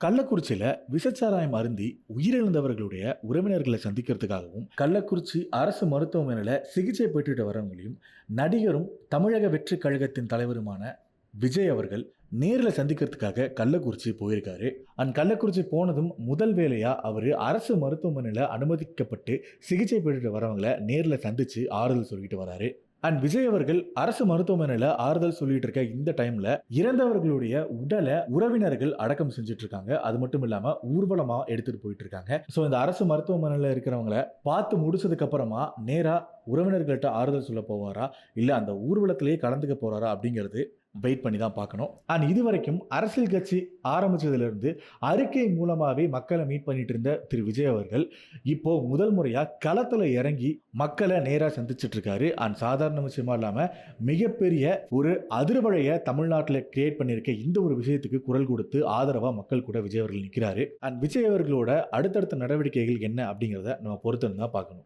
கள்ளக்குறிச்சியில் விசச்சாராயம் அருந்தி உயிரிழந்தவர்களுடைய உறவினர்களை சந்திக்கிறதுக்காகவும் கள்ளக்குறிச்சி அரசு மருத்துவமனையில் சிகிச்சை பெற்றுட்டு வரவங்களையும் நடிகரும் தமிழக வெற்றி கழகத்தின் தலைவருமான விஜய் அவர்கள் நேரில் சந்திக்கிறதுக்காக கள்ளக்குறிச்சி போயிருக்காரு. அண்ட் கள்ளக்குறிச்சி போனதும் முதல் வேலையாக அவர் அரசு மருத்துவமனையில் அனுமதிக்கப்பட்டு சிகிச்சை பெற்றுட்டு வரவங்களை நேரில் சந்தித்து ஆறுதல் சொல்லிட்டு வராரு. அண்ட் விஜய் அவர்கள் அரசு மருத்துவமனையில் ஆறுதல் சொல்லிட்டு இருக்க இந்த டைம்ல இறந்தவர்களுடைய உடலை உறவினர்கள் அடக்கம் செஞ்சுட்டு இருக்காங்க. அது மட்டும் இல்லாம ஊர்வலமா எடுத்துட்டு போயிட்டு இருக்காங்க. ஸோ இந்த அரசு மருத்துவமனையில் இருக்கிறவங்கள பார்த்து முடிச்சதுக்கு அப்புறமா நேரா உறவினர்கள்ட்ட ஆறுதல் சொல்ல போவாரா? இல்லை அந்த ஊர்வலத்திலேயே கலந்துக்க போகிறாரா அப்படிங்கிறது வெயிட் பண்ணி தான் பார்க்கணும். அண்ட் இது வரைக்கும் அரசியல் கட்சி ஆரம்பிச்சதுலேருந்து அறிக்கை மூலமாகவே மக்களை மீட் பண்ணிட்டு இருந்த திரு. விஜய் அவர்கள் இப்போ முதல் முறையாக களத்தில் இறங்கி மக்களை நேராக சந்திச்சிட்டு இருக்காரு. அண்ட் சாதாரண விஷயமா இல்லாமல் மிகப்பெரிய ஒரு அதிர்வலையை தமிழ்நாட்டில் கிரியேட் பண்ணியிருக்க இந்த ஒரு விஷயத்துக்கு குரல் கொடுத்து ஆதரவாக மக்கள் கூட விஜய் அவர்கள் நிற்கிறாரு அண்ட் விஜய் அவர்களோட அடுத்தடுத்த நடவடிக்கைகள் என்ன அப்படிங்கிறத நம்ம பொறுத்து தான் பார்க்கணும்.